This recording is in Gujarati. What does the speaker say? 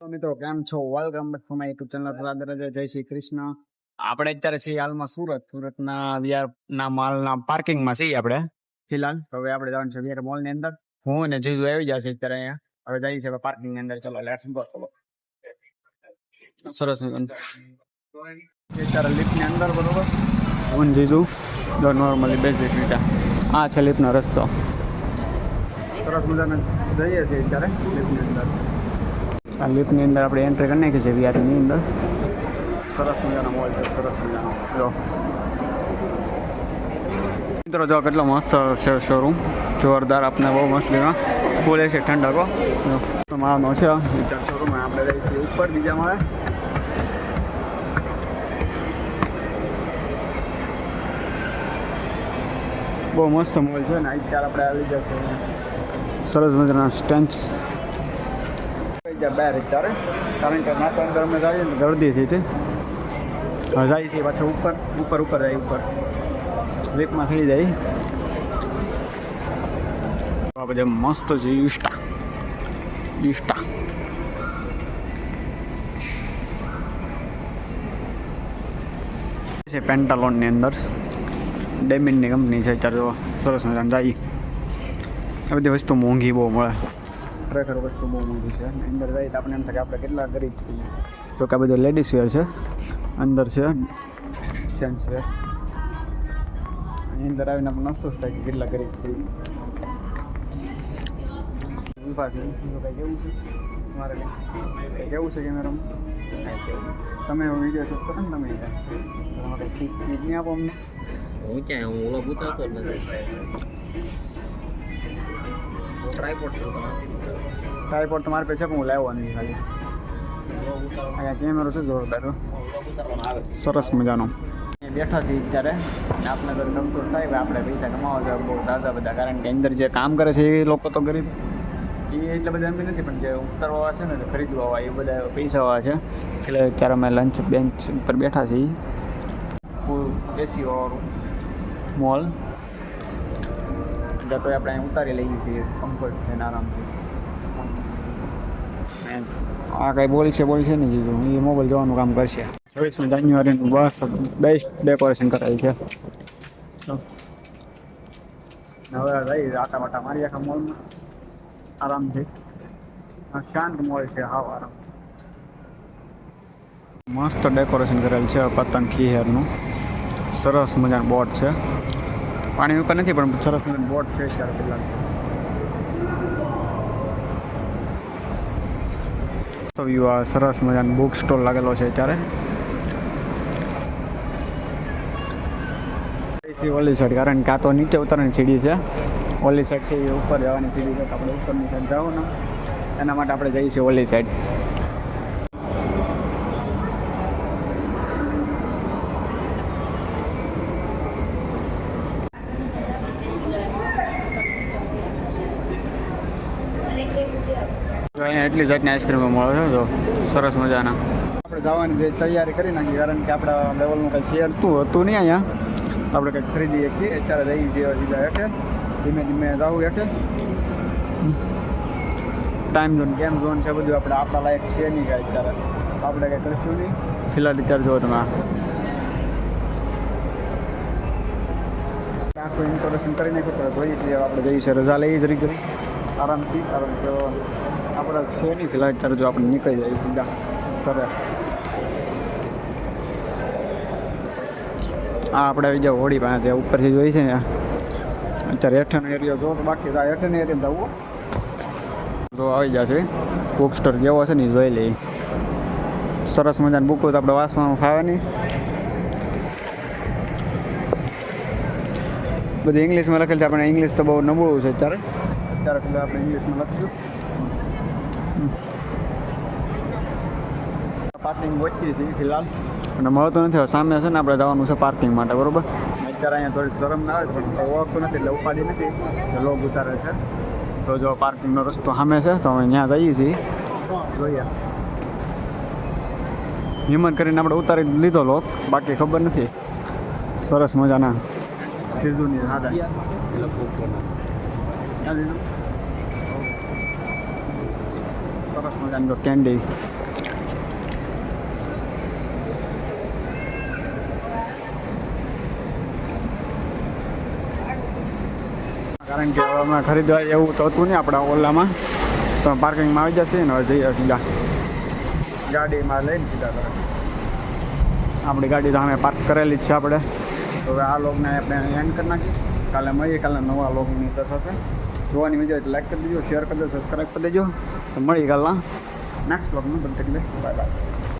તો મિત્રો કેમ છો? Welcome back to my YouTube channel Radhe Radhe Jai Shri Krishna. આપણે અત્યારે છીએ હાલમાં સુરત. સુરતના વિહાર ના માલના પાર્કિંગમાં છીએ આપણે ફિલહાલ. હવે આપણે જવાનું છે વીઆર મોલની અંદર. હું અને જીજુ આવી જશે અત્યારે અહીંયા. હવે જઈએ છીએ પાર્કિંગની અંદર. ચલો લેટ્સ ગો ચલો. સરસ અત્યારે લિફ્ટની અંદર બરોબર? હું જીજુ જો નોર્મલી બેઝિક રીતે. આ છે લિફ્ટનો રસ્તો. સરસ મજાના જઈએ છીએ અત્યારે લિફ્ટની અંદર. આ લિફ્ટની અંદર આપણે એન્ટ્રી કરી નાખી છે વીઆરની અંદર. સરસ મજાનો મોલ છે, સરસ મજાનો. જો. મિત્રો, જો કેટલો મસ્ત છે શોરૂમ જોરદાર આપણે બહુ મસ્ત લેવા ફૂલે છે ઠંડકો તો મારાનો છે. વિચાર શોરૂમ આપણે રહી છીએ. ઉપર બીજા માળે. બહુ મસ્ત મોલ છે ને અત્યારે આપણે આવી જશે. સરસ મજાના સ્ટેન્ચ બહાર અત્યારે કારણ કે અમે જઈએ ને છે. જાય છે પાછા ઉપર ઉપર ઉપર જાય, ઉપર. લિફ્ટમાં થઈ જાય. આ બધા મસ્ત છે યુસ્ટા યુસ્ટા છે પેન્ટાલોનની અંદર. ડેમિનની કંપની છે, અત્યારે સરસ મજા જાય. આ બધી વસ્તુ મોંઘી બહુ મળે. ખરેખર વસ્તુ બહુ મોંઘી છે. અંદર જાય તો આપણે એમ થાય કે આપણે કેટલા ગરીબ છીએ. તો કે આ બધું લેડીઝ વેર છે. અંદર છે જેન્ટ્સ વેર અંદર આવીને આપણને અફસોસ થાય કે કેટલા ગરીબ છીએ. ઊભા છે. કાંઈ કેવું છે? મારે કંઈ? કેવું છે કેમેરામાં? તમે વીડિયો શૂટ કરો ને તમે નહીં આપો અમને. હું ક્યાં હું ઓલો પૂછાતો જ નથી. ટ્રાયપોડ છે તમારે. પૈસા પણ હું લાવવા નહીં ખાલી. અહીંયા કેમેરો છે જોરદાર સરસ મજાનો. બેઠા છીએ અત્યારે. આપણે તો અફસોસ થાય કે આપણે પૈસા કમાવા છે બહુ તાજા બધા. કારણ કે અંદર જે કામ કરે છે એ લોકો તો ગરીબ. એ એટલા બધા એમ નથી પણ જે ઉતારવા છે ને ખરીદવા એ બધા પૈસાવાળા છે. એટલે અત્યારે અમે લંચ બેન્ચ ઉપર બેઠા છીએ. એસી વાળું. મોલ એટલે તો આપણે અહીં ઉતારી લઈએ છીએ કમ્ફર્ટ છે ને આરામથી એમ. આ કાંઈ બોલ છે બોલ છે ને જીજુ. એ મોબાઈલ જોવાનું કામ કરશે. છવ્વીસમી જાન્યુઆરીનું બસ બેસ્ટ ડેકોરેશન કરાયું છે. હવે રહી આટા વાટા મારી આખા મોલમાં આરામથી. શાંત મોલ છે હાવ આરામ. મસ્ત ડેકોરેશન કરેલ છે પતંગ ખીહેરનું. સરસ મજાનું બોટ છે. પાણી ઉપર નથી, પણ સરસ મજાનું બોટ છે ત્યારે પહેલાં તો આ સરસ મજાનો બુક સ્ટોલ લાગેલો છે અત્યારે. એસી ઓલી સાઈડ કારણ કે આ તો નીચે ઉતરવાની સીડી છે. ઓલી સાઈડ છે એ ઉપર જવાની સીડી છે આપણે ઉપરની સાઈડ જાઓ ને એના માટે આપણે જઈએ છીએ ઓલી સાઈડ અહીંયા એટલી જાતની આઈસ્ક્રીમો મળે છે તો સરસ મજાના. આપણે જવાની જે તૈયારી કરી નાખી કારણ કે આપણા લેવલનું કંઈ શેર તું હતું નહીં અહીંયા. આપણે કંઈક ખરીદી શકીએ અત્યારે જઈએ છીએ સીધા હેઠે ધીમે ધીમે જવું હેઠે. ટાઈમ ઝોન ગેમ ઝોન છે બધું આપણે આપણા લાયક છે નહીં કાંઈ અત્યારે. આપણે કંઈ કરશું નહીં. ફિલહાલ અત્યારે જો તમે. આખું ઇન્ટોરેશન કરી નાખ્યું છે જોઈએ છીએ આપણે જઈએ છીએ રજા લઈએ જરી જરી આરામથી કારણ કે આપણે છે નહીં ફિલહાલ અત્યારે જો આપણે નીકળી જઈએ સીધા ઘરે. આ આપણે આવી જાવ હોળી પાસે જે ઉપરથી જોઈ છે ને અત્યારે હેઠળનો એરિયો જો, બાકી આ હેઠળનો એરિયા જવું તો આવી જશે બુક સ્ટોર જેવો છે ને જોઈ લઈએ. સરસ મજાની બુકો તો આપણે વાંચવાનું ફાવે બધું ઇંગ્લિશમાં લખેલ છે, આપણે ઇંગ્લિશ તો બહુ નબળું છે અત્યારે. અત્યારે પેલા આપણે ઇંગ્લિશમાં લખશું. પાર્કિંગ વચ્ચે છે ફિલહાલ અને મળતું નથી સામે છે ને આપણે જવાનું છે પાર્કિંગ માટે બરોબર? અત્યારે અહીંયા થોડીક શરમ ના આવે પણ ઓળખતું નથી એટલે ઉપાધિ નથી એટલે લોગ ઉતારે છે. તો જો પાર્કિંગનો રસ્તો સામે છે તો અમે ત્યાં જઈએ છીએ. જોઈએ. હિંમત કરીને આપણે ઉતારી લીધો લોક બાકી ખબર નથી. સરસ મજાના. ક્યાં લીધું સરસ મજાની કેન્ડી કારણ કે અમે ખરીદવા એવું તો હતું નહીં આપણા ઓલામાં તો પાર્કિંગમાં આવી જશે ને હવે જઈએ સીધા ગાડીમાં લઈને સીધા કરે આપણી ગાડી તો અમે પાર્ક કરેલી જ છે આપણે તો હવે આ લોગને આપણે એન્ડ કરી નાખીએ કાલે મળીએ કાલે નવા લોગની થશે જોવાની મજા એટલે લાઈક કરી દેજો શેર કરી દેજો સબસ્ક્રાઈબ કરી દેજો. તો મળી કાલના નેક્સ્ટ લોગમાં બંધ બાય બાય